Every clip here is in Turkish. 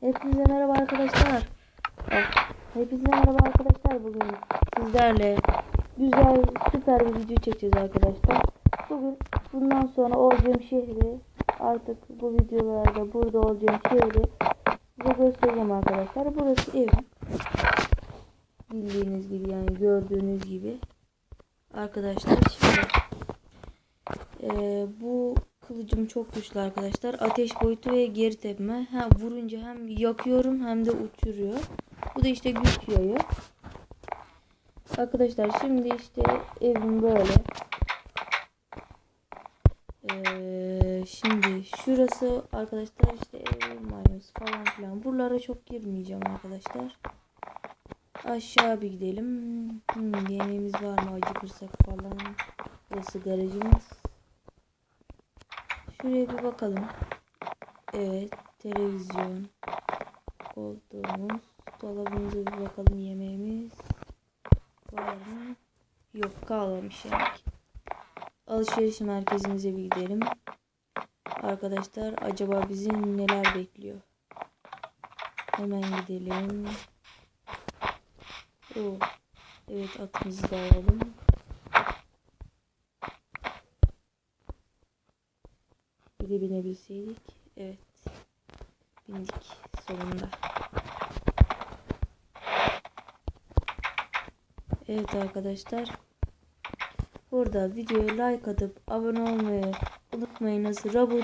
Hepinize merhaba arkadaşlar. Hepinize merhaba arkadaşlar. Bugün sizlerle güzel süper bir video çekeceğiz arkadaşlar. Bugün bundan sonra olacağım şehri artık bu videolarda burada olacağım şehri size göstereceğim arkadaşlar. Burası evim. Bildiğiniz gibi yani gördüğünüz gibi. Arkadaşlar şimdi ee, bu kılıcım çok güçlü arkadaşlar. Ateş boyutu ve geri tepme. Ha, vurunca hem yakıyorum hem de uçuruyor. Bu da işte güç yayı. Arkadaşlar şimdi işte evim böyle. Ee, şimdi şurası arkadaşlar işte ev banyosu falan filan. Buralara çok girmeyeceğim arkadaşlar. Aşağı bir gidelim. Hmm, yemeğimiz var mı acıkırsak falan. Burası garajımız. Şuraya bir bakalım. Evet. Televizyon. Koltuğumuz. Dolabımıza bir bakalım yemeğimiz. Var mı? Yok kalmamış yani. Alışveriş merkezimize bir gidelim. Arkadaşlar acaba bizi neler bekliyor? Hemen gidelim. Oo. Evet atımızı da alalım. Bir de binebilseydik. Evet. Bindik sonunda. Evet arkadaşlar. Burada videoya like atıp abone olmayı unutmayınız. Rabu,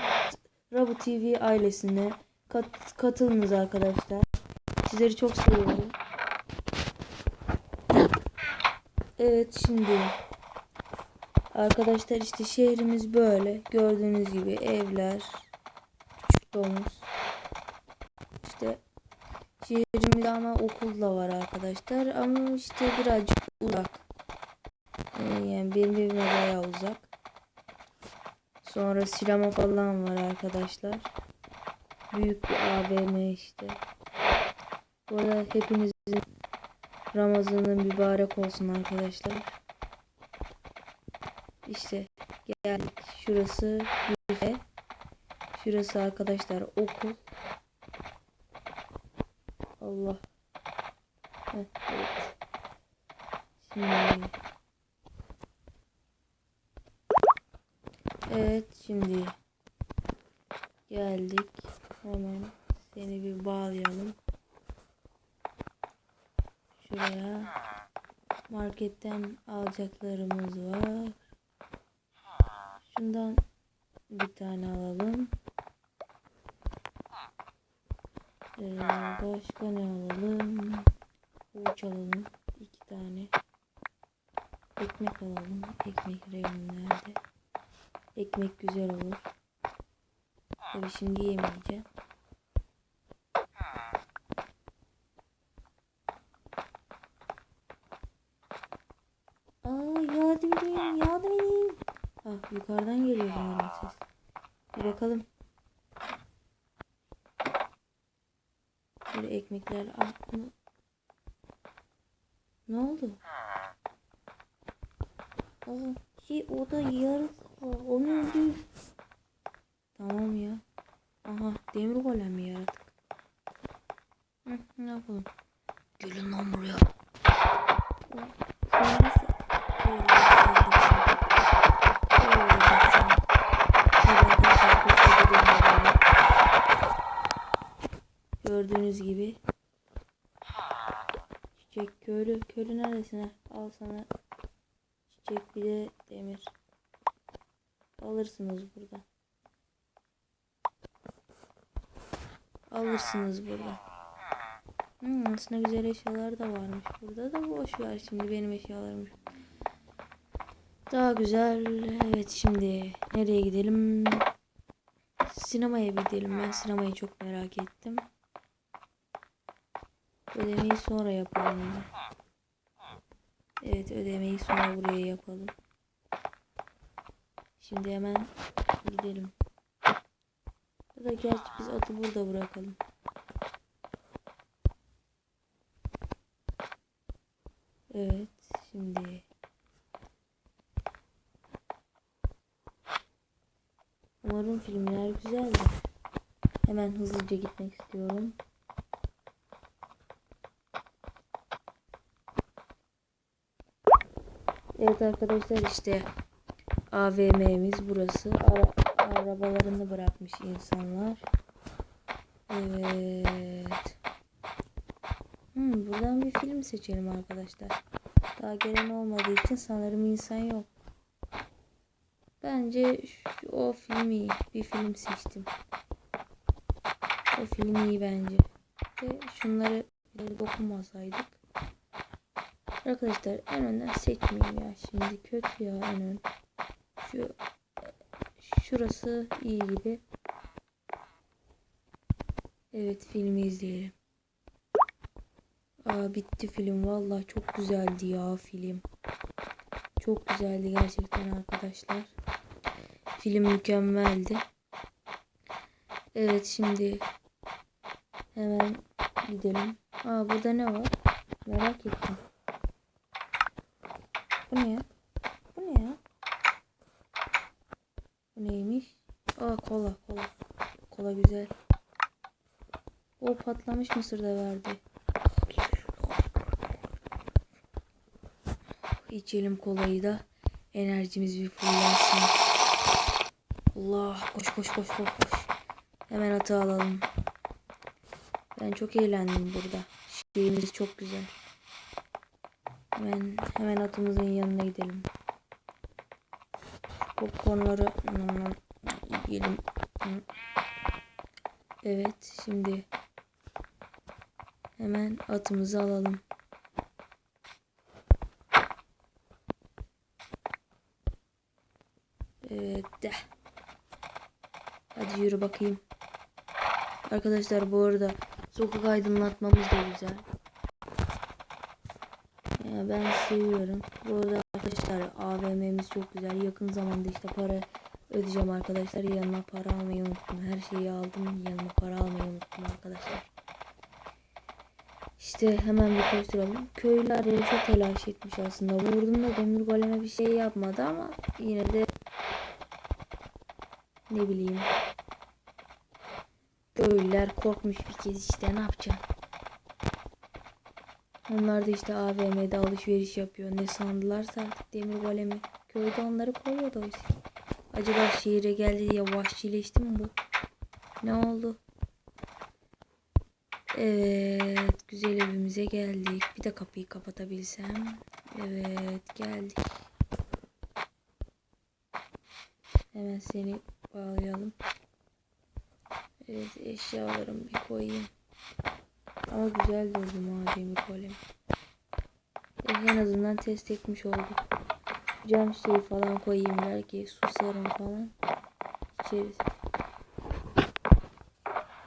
Rabu TV ailesine kat, katılınız arkadaşlar. Sizleri çok seviyorum. Evet şimdi Arkadaşlar işte şehrimiz böyle. Gördüğünüz gibi evler, küçük domuz. İşte şehrimizde ama okul da var arkadaşlar. Ama işte birazcık uzak. Ee, yani evime bayağı uzak. Sonra sinema falan var arkadaşlar. Büyük bir AVM işte. Bu arada hepinizin Ramazan'ın mübarek olsun arkadaşlar. İşte geldik. Şurası büfe. Şurası arkadaşlar okul. Allah. Heh, evet. Şimdi. Evet şimdi. Geldik. Hemen seni bir bağlayalım. Şuraya. Marketten alacaklarımız var. Şundan bir tane alalım. Ee, başka ne alalım? Havuç alalım. iki tane. Ekmek alalım. Ekmek reyonu nerede? Ekmek güzel olur. Tabi şimdi yemeyeceğim. Yukarıdan geliyor sanırım ses. Bir bakalım. Böyle ekmekler. Ah. Ne oldu? Aa şey o da yarısı. O ne oldu? Tamam ya. Aha demir golem yaratık? Hı, ne yapalım? Gelin lan buraya. Gördüğünüz gibi çiçek köylü neredesin ha? Al sana çiçek bir de demir. Alırsınız burada. Alırsınız burada. Hmm, aslında güzel eşyalar da varmış burada da boş ver şimdi benim eşyalarım. Daha güzel. Evet şimdi nereye gidelim? Sinemaya gidelim. Ben sinemayı çok merak ettim. Ödemeyi sonra yapalım. Evet ödemeyi sonra buraya yapalım. Şimdi hemen gidelim. Ya da gerçi biz atı burada bırakalım. Evet şimdi Umarım filmler güzeldir. Hemen hızlıca gitmek istiyorum. Evet arkadaşlar işte AVM'miz burası. Ara arabalarını bırakmış insanlar. Evet. Hmm, buradan bir film seçelim arkadaşlar. Daha gelen olmadığı için sanırım insan yok. Bence şu, o film iyi. Bir film seçtim. O film iyi bence. Ve şunları dokunmasaydık. Arkadaşlar en önden seçmeyeyim ya. Şimdi kötü ya en ön. Şu şurası iyi gibi. Evet filmi izleyelim. Aa bitti film. Vallahi çok güzeldi ya film. Çok güzeldi gerçekten arkadaşlar. Film mükemmeldi. Evet şimdi hemen gidelim. Aa burada ne var? Merak ettim. Bu ne? Bu ne ya? Bu neymiş? Aa kola kola. Kola güzel. O patlamış mısır da verdi. İçelim kolayı da enerjimiz bir fullansın. Allah koş koş koş koş koş. Hemen atı alalım. Ben çok eğlendim burada. Şeyimiz çok güzel. Hemen hemen atımızın yanına gidelim. Popcornları yiyelim. Evet şimdi hemen atımızı alalım. Evet. Hadi yürü bakayım. Arkadaşlar bu arada sokak aydınlatmamız da güzel. Ben seviyorum. Bu arada arkadaşlar AVM'miz çok güzel. Yakın zamanda işte para ödeyeceğim arkadaşlar. Yanıma para almayı unuttum. Her şeyi aldım. Yanıma para almayı unuttum arkadaşlar. İşte hemen bir koşturalım. Köylüler de çok telaş etmiş aslında. Vurdum da demir goleme bir şey yapmadı ama yine de ne bileyim. Köylüler korkmuş bir kez işte ne yapacağım. Onlar da işte AVM'de alışveriş yapıyor. Ne sandılarsa artık demir golemi. Köyde onları koruyordu oysa. Acaba şehire geldi diye vahşileşti mi bu? Ne oldu? Evet. Güzel evimize geldik. Bir de kapıyı kapatabilsem. Evet. Geldik. Hemen seni bağlayalım. Evet. Eşyalarımı bir koyayım. Ama güzel durdu mademi golem. En azından test etmiş olduk. Cam şeyi falan koyayım belki susarım falan. İçeriz.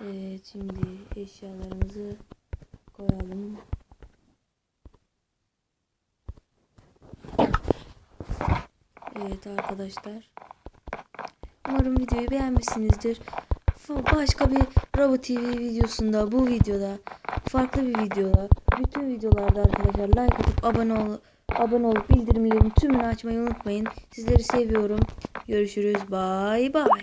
Evet şimdi eşyalarımızı koyalım. Evet arkadaşlar. Umarım videoyu beğenmişsinizdir. Başka bir Bravo TV videosunda, bu videoda, farklı bir videoda, bütün videolarda arkadaşlar like atıp abone ol abone olup bildirimlerin tümünü açmayı unutmayın. Sizleri seviyorum. Görüşürüz. Bay bay.